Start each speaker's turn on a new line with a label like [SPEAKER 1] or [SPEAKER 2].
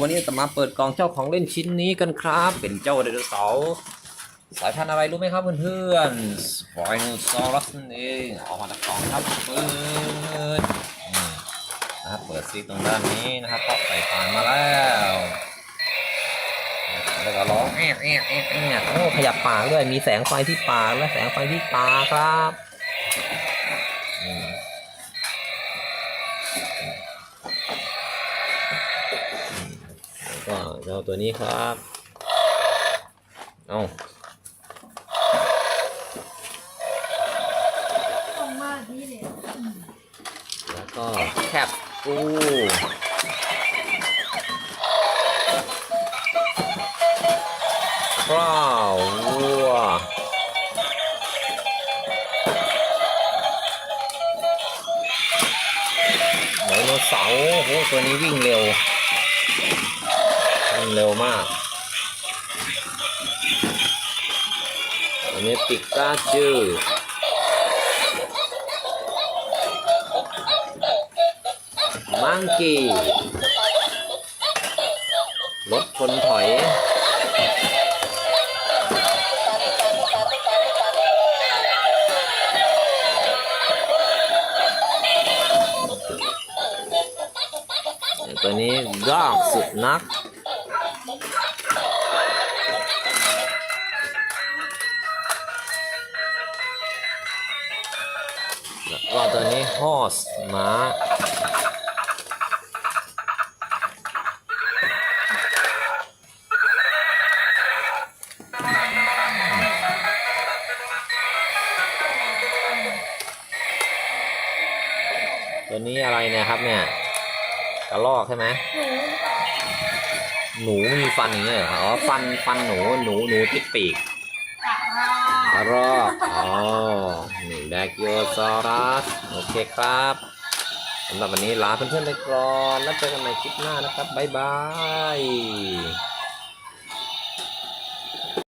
[SPEAKER 1] วันนี้จะมาเปิดกล่องเจ้าของเล่นชิ้นนี้กันครับ เป็นเจ้าไดโนเสาร์สายพันธุ์อะไรรู้ไหมครับเพื่อนๆไปโนซอรัสนั่นเองออกมาจากกล่องครับเปิดนะครับเปิดซีตรงด้านนี้นะครับก็ใส่ผ่านมาแล้วแล้วก็ร้องแอะแอะแอะแอะโอ้ขยับปากด้วยมีแสงไฟที่ปากและแสงไฟที่ตาครับ ก็เจ้าตัวนี้ครับ เอา
[SPEAKER 2] ตรงมากนี่เลย
[SPEAKER 1] แล้วก็แคปปูกล้าววัวไดโนเสาร์โอ้โหตัวนี้วิ่งเร็ว เร็วมาก อันนี้ปิกาจูมังกี้รถคนถอยตัวนี้ยากสุดนัก วก็ตัวนี้ horse ม้าตัวนี้อะไรเนี่ยครับเนี่ยกระลอกใช่ไหม
[SPEAKER 2] หนู
[SPEAKER 1] มีฟันอย่างเงี้ยเหรออ๋อฟันฟันหนูหนูหนูติดปีก
[SPEAKER 2] กะรอก
[SPEAKER 1] กระรอกอ๋อนี่แบกโยซอรัสโอเคครับสำหรับวันนี้ลาเพื่อนๆไปก่อนแล้วเจอกันใหม่คลิปหน้านะครับบ๊ายบาย